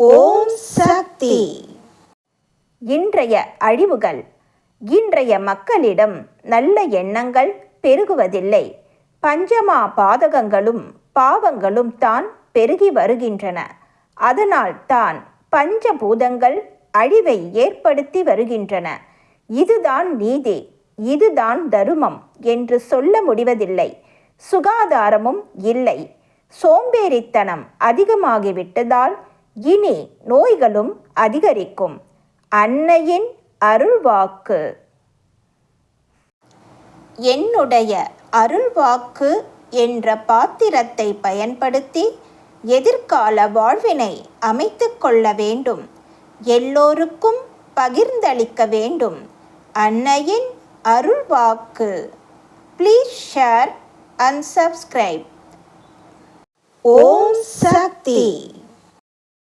ஓம் சக்தி. இன்றைய அழிவுகள் இன்றைய மக்களிடம் நல்ல எண்ணங்கள் பெருகுவதில்லை. பஞ்சமா பாதகங்களும் பாவங்களும் தான் பெருகி வருகின்றன. அதனால் தான் பஞ்சபூதங்கள் அழிவை ஏற்படுத்தி வருகின்றன. இதுதான் நீதி இதுதான் தருமம் என்று சொல்ல முடிவதில்லை. சுகாதாரமும் இல்லை. சோம்பேறித்தனம் அதிகமாகிவிட்டதால் இனி நோய்களும் அதிகரிக்கும். அன்னையின் அருள்வாக்கு. என்னுடைய அருள்வாக்கு என்ற பாத்திரத்தை பயன்படுத்தி எதிர்கால வாழ்வினை அமைத்து கொள்ள வேண்டும். எல்லோருக்கும் பகிர்ந்தளிக்க வேண்டும். அன்னையின் அருள்வாக்கு. ப்ளீஸ் ஷேர் அண்ட் சப்ஸ்கிரைப் ஓம் சக்